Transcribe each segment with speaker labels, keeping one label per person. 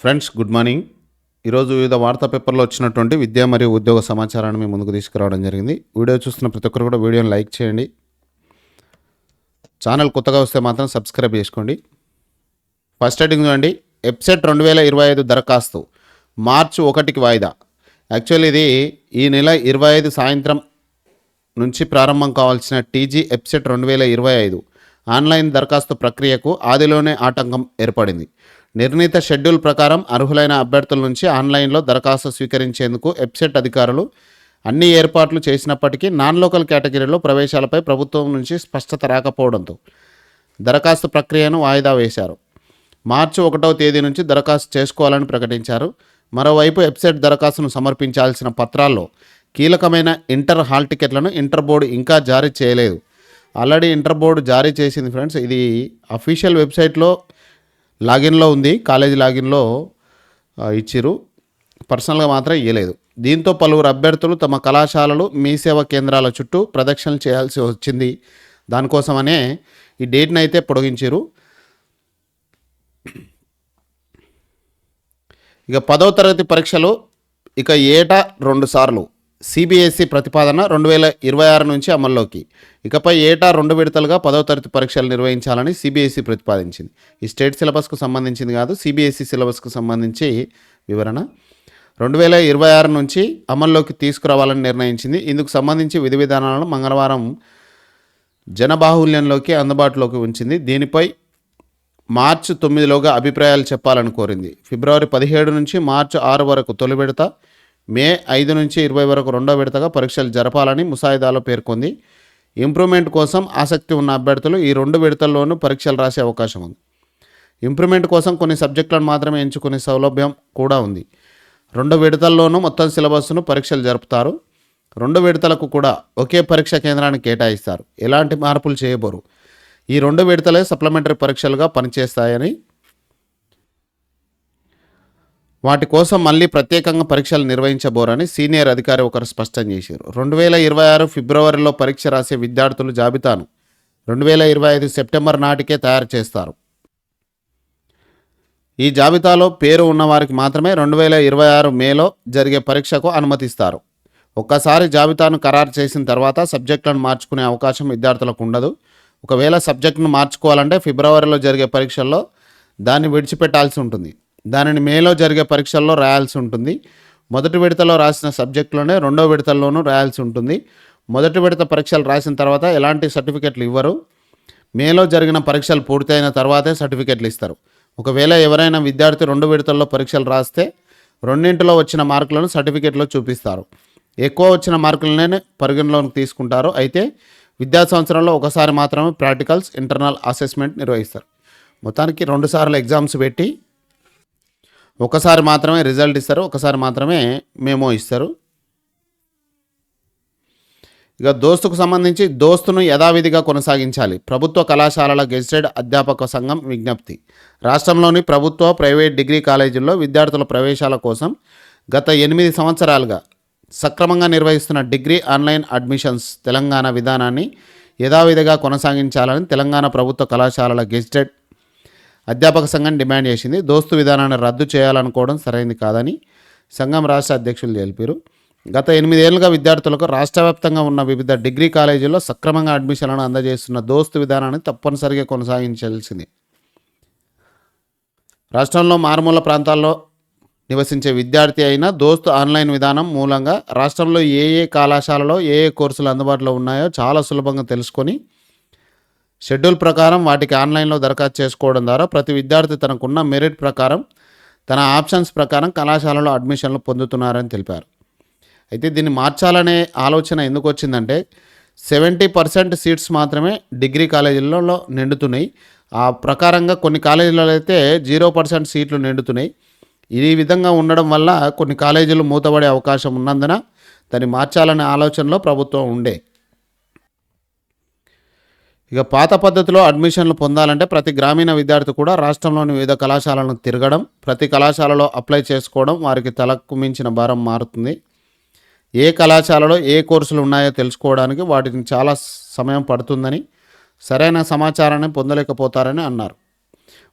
Speaker 1: Friends good morning ఈరోజు వివిధ వార్తా పేపర్లో వచ్చినటువంటి విద్య మరియు ఉద్యోగ సమాచారాన్ని మీ ముందుకు తీసుకురావడం జరిగింది. వీడియో చూస్తున్న ప్రతి ఒక్కరు కూడా వీడియోని లైక్ చేయండి. ఛానల్ కొత్తగా వస్తే మాత్రం సబ్స్క్రైబ్ చేసుకోండి. ఫస్ట్ హెడ్డింగ్ చూడండి. ఎప్సెట్ రెండు వేల ఇరవై ఐదు దరఖాస్తు. మార్చి ఒకటికి వాయిదా. యాక్చువల్లీ ఇది ఈ నెల ఇరవై ఐదు సాయంత్రం నుంచి ప్రారంభం కావాల్సిన టీజీ ఎప్సెట్ రెండు వేల ఇరవై ఐదు. ఆన్లైన్ దరఖాస్తు ప్రక్రియకు ఆదిలోనే ఆటంకం ఏర్పడింది. నిర్ణీత షెడ్యూల్ ప్రకారం అర్హులైన అభ్యర్థుల నుంచి ఆన్లైన్లో దరఖాస్తు స్వీకరించేందుకు ఎప్సెట్ అధికారులు అన్ని ఏర్పాట్లు చేసినప్పటికీ నాన్ లోకల్ కేటగిరీలో ప్రవేశాలపై ప్రభుత్వం నుంచి స్పష్టత రాకపోవడంతో దరఖాస్తు ప్రక్రియను వాయిదా వేశారు. మార్చి ఒకటవ తేదీ నుంచి దరఖాస్తు చేసుకోవాలని ప్రకటించారు. మరోవైపు వెబ్సైట్ దరఖాస్తును సమర్పించాల్సిన పత్రాల్లో కీలకమైన ఇంటర్ హాల్ టికెట్లను ఇంటర్ బోర్డు ఇంకా జారీ చేయలేదు. ఆల్రెడీ ఇంటర్ బోర్డు జారీ చేసింది ఫ్రెండ్స్ ఇది అఫీషియల్ వెబ్సైట్లో లాగిన్లో ఉంది కాలేజీ లాగిన్లో ఇచ్చిరు పర్సనల్గా మాత్రం ఇవ్వలేదు దీంతో పలువురు అభ్యర్థులు తమ కళాశాలలు మీ సేవా కేంద్రాల చుట్టూ ప్రదక్షిణలు చేయాల్సి వచ్చింది. దానికోసమనే ఈ డేట్ని అయితే పొడిగించారు ఇక పదో తరగతి పరీక్షలు ఇక ఏటా రెండు సార్లు. సిబిఎస్ఈ ప్రతిపాదన రెండు వేల ఇరవై ఆరు నుంచి అమల్లోకి. ఇకపై ఏటా రెండు విడతలుగా పదవ తరగతి పరీక్షలు నిర్వహించాలని సిబిఎస్ఈ ప్రతిపాదించింది. ఈ స్టేట్ సిలబస్కు సంబంధించింది కాదు సిబిఎస్ఈ సిలబస్కు సంబంధించి వివరణ. రెండు వేల ఇరవై ఆరు నుంచి అమల్లోకి తీసుకురావాలని నిర్ణయించింది. ఇందుకు సంబంధించి విధి విధానాలను మంగళవారం జనబాహుల్యంలోకి అందుబాటులోకి ఉంచింది. దీనిపై మార్చి తొమ్మిదిలోగా అభిప్రాయాలు చెప్పాలని కోరింది. ఫిబ్రవరి పదిహేడు నుంచి మార్చి ఆరు వరకు తొలి విడత మే ఐదు నుంచి ఇరవై వరకు రెండో విడతగా పరీక్షలు జరపాలని ముసాయిదాలో పేర్కొంది. ఇంప్రూవ్మెంట్ కోసం ఆసక్తి ఉన్న అభ్యర్థులు ఈ రెండు విడతల్లోనూ పరీక్షలు రాసే అవకాశం ఉంది. ఇంప్రూవ్మెంట్ కోసం కొన్ని సబ్జెక్టులను మాత్రమే ఎంచుకునే సౌలభ్యం కూడా ఉంది. రెండు విడతల్లోనూ మొత్తం సిలబస్ను పరీక్షలు జరుపుతారు. రెండు విడతలకు కూడా ఒకే పరీక్ష కేంద్రాన్ని కేటాయిస్తారు. ఎలాంటి మార్పులు చేయబోరు? ఈ రెండు విడతలే సప్లిమెంటరీ పరీక్షలుగా పనిచేస్తాయని వాటి కోసం మళ్ళీ ప్రత్యేకంగా పరీక్షలు నిర్వహించబోరని సీనియర్ అధికారి ఒకరు స్పష్టం చేశారు. రెండు వేల ఇరవై ఆరు ఫిబ్రవరిలో పరీక్ష రాసే విద్యార్థుల జాబితాను రెండు వేల ఇరవై ఐదు సెప్టెంబర్ నాటికే తయారు చేస్తారు. ఈ జాబితాలో పేరు ఉన్నవారికి మాత్రమే రెండు వేల ఇరవై ఆరు మేలో జరిగే పరీక్షకు అనుమతిస్తారు. ఒక్కసారి జాబితాను ఖరారు చేసిన తర్వాత సబ్జెక్టులను మార్చుకునే అవకాశం విద్యార్థులకు ఉండదు. ఒకవేళ సబ్జెక్టును మార్చుకోవాలంటే ఫిబ్రవరిలో జరిగే పరీక్షల్లో దాన్ని విడిచిపెట్టాల్సి ఉంటుంది. దానిని మేలో జరిగే పరీక్షల్లో రాయాల్సి ఉంటుంది. మొదటి విడతలో రాసిన సబ్జెక్టులోనే రెండో విడతల్లోనూ రాయాల్సి ఉంటుంది. మొదటి విడత పరీక్షలు రాసిన తర్వాత ఎలాంటి సర్టిఫికెట్లు ఇవ్వరు. మేలో జరిగిన పరీక్షలు పూర్తయిన తర్వాతే సర్టిఫికెట్లు ఇస్తారు. ఒకవేళ ఎవరైనా విద్యార్థి రెండు విడతల్లో పరీక్షలు రాస్తే రెండింటిలో వచ్చిన మార్కులను సర్టిఫికెట్లో చూపిస్తారు. ఎక్కువ వచ్చిన మార్కులనే పరిగణలోకి తీసుకుంటారు. అయితే విద్యా సంవత్సరంలో ఒకసారి మాత్రమే ప్రాక్టికల్స్ ఇంటర్నల్ అసెస్మెంట్ నిర్వహిస్తారు. మొత్తానికి రెండుసార్లు ఎగ్జామ్స్ పెట్టి ఒకసారి మాత్రమే రిజల్ట్ ఇస్తారు ఒకసారి మాత్రమే మేమో ఇస్తారు. ఇక దోస్తుకు సంబంధించి దోస్తును యథావిధిగా కొనసాగించాలి. ప్రభుత్వ కళాశాలల గెజిటెడ్ అధ్యాపక సంఘం విజ్ఞప్తి. రాష్ట్రంలోని ప్రభుత్వ ప్రైవేట్ డిగ్రీ కాలేజీల్లో విద్యార్థుల ప్రవేశాల కోసం గత ఎనిమిది సంవత్సరాలుగా సక్రమంగా నిర్వహిస్తున్న డిగ్రీ ఆన్లైన్ అడ్మిషన్స్ తెలంగాణ విధానాన్ని యథావిధిగా కొనసాగించాలని తెలంగాణ ప్రభుత్వ కళాశాలల గెజిటెడ్ అధ్యాపక సంఘం డిమాండ్ చేసింది. దోస్తు విధానాన్ని రద్దు చేయాలనుకోవడం సరైంది కాదని సంఘం రాష్ట్ర అధ్యక్షులు తెలిపారు. గత ఎనిమిదేళ్ళుగా విద్యార్థులకు రాష్ట్ర వ్యాప్తంగా ఉన్న వివిధ డిగ్రీ కాలేజీల్లో సక్రమంగా అడ్మిషన్లను అందజేస్తున్న దోస్తు విధానాన్ని తప్పనిసరిగా కొనసాగించాల్సింది. రాష్ట్రంలో మారుమూల ప్రాంతాల్లో నివసించే విద్యార్థి అయిన దోస్తు ఆన్లైన్ విధానం మూలంగా రాష్ట్రంలో ఏ ఏ కళాశాలలో ఏ ఏ కోర్సులు అందుబాటులో ఉన్నాయో చాలా సులభంగా తెలుసుకొని షెడ్యూల్ ప్రకారం వాటికి ఆన్లైన్లో దరఖాస్తు చేసుకోవడం ద్వారా ప్రతి విద్యార్థి తనకున్న మెరిట్ ప్రకారం తన ఆప్షన్స్ ప్రకారం కళాశాలలో అడ్మిషన్లు పొందుతున్నారని తెలిపారు. అయితే దీన్ని మార్చాలనే ఆలోచన ఎందుకు వచ్చిందంటే సెవెంటీ పర్సెంట్ సీట్స్ మాత్రమే డిగ్రీ కాలేజీలలో నిండుతున్నాయి. ఆ ప్రకారంగా కొన్ని కాలేజీలలో అయితే జీరో పర్సెంట్ సీట్లు నిండుతున్నాయి. ఈ విధంగా ఉండడం వల్ల కొన్ని కాలేజీలు మూతపడే అవకాశం ఉన్నందున దాన్ని మార్చాలనే ఆలోచనలో ప్రభుత్వం ఉండే. ఇక పాత పద్ధతిలో అడ్మిషన్లు పొందాలంటే ప్రతి గ్రామీణ విద్యార్థి కూడా రాష్ట్రంలోని వివిధ కళాశాలను తిరగడం ప్రతి కళాశాలలో అప్లై చేసుకోవడం వారికి తలకు మించిన భారం మారుతుంది. ఏ కళాశాలలో ఏ కోర్సులు ఉన్నాయో తెలుసుకోవడానికి వాటిని చాలా సమయం పడుతుందని సరైన సమాచారాన్ని పొందలేకపోతారని అన్నారు.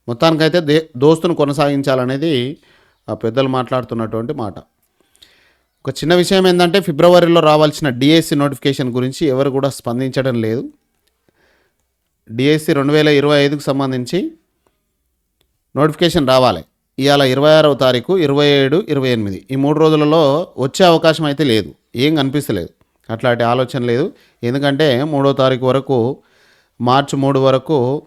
Speaker 1: మొత్తానికైతే దే దోస్తును కొనసాగించాలనేది ఆ పెద్దలు మాట్లాడుతున్నటువంటి మాట. ఒక చిన్న విషయం ఏంటంటే ఫిబ్రవరిలో రావాల్సిన డిఎస్సి నోటిఫికేషన్ గురించి ఎవరు కూడా స్పందించడం లేదు. డిఎస్సి రెండు వేల ఇరవై ఐదుకు సంబంధించి నోటిఫికేషన్ రావాలి. ఇవాళ ఇరవై ఆరవ తారీఖు ఇరవై ఏడు ఇరవై ఎనిమిది. ఈ మూడు రోజులలో వచ్చే అవకాశం అయితే లేదు. ఏం కనిపిస్తలేదు. అట్లాంటి ఆలోచన లేదు. ఎందుకంటే మూడో తారీఖు వరకు మార్చి మూడు వరకు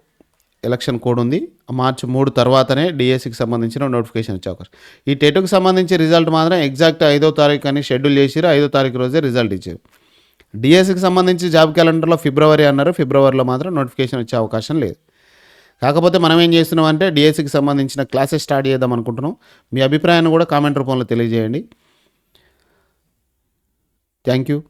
Speaker 1: ఎలక్షన్ కోడ్ ఉంది. మార్చి మూడు తర్వాతనే డిఎస్సికి సంబంధించిన నోటిఫికేషన్ వచ్చే అవకాశం. ఈ టెట్కు సంబంధించి రిజల్ట్ మాత్రం ఎగ్జాక్ట్ ఐదో తారీఖు అని షెడ్యూల్ చేసిరు ఐదో తారీఖు రోజే రిజల్ట్ ఇచ్చారు. డిఎస్సికి సంబంధించి జాబ్ క్యాలెండర్లో ఫిబ్రవరి అన్నారు. ఫిబ్రవరిలో మాత్రం నోటిఫికేషన్ వచ్చే అవకాశం లేదు. కాకపోతే మనం ఏం చేస్తున్నాం అంటే డిఎస్సికి సంబంధించిన క్లాసెస్ స్టార్ట్ చేద్దాం అనుకుంటున్నాం. మీ అభిప్రాయాన్ని కూడా కామెంట్ రూపంలో తెలియజేయండి. Thank you.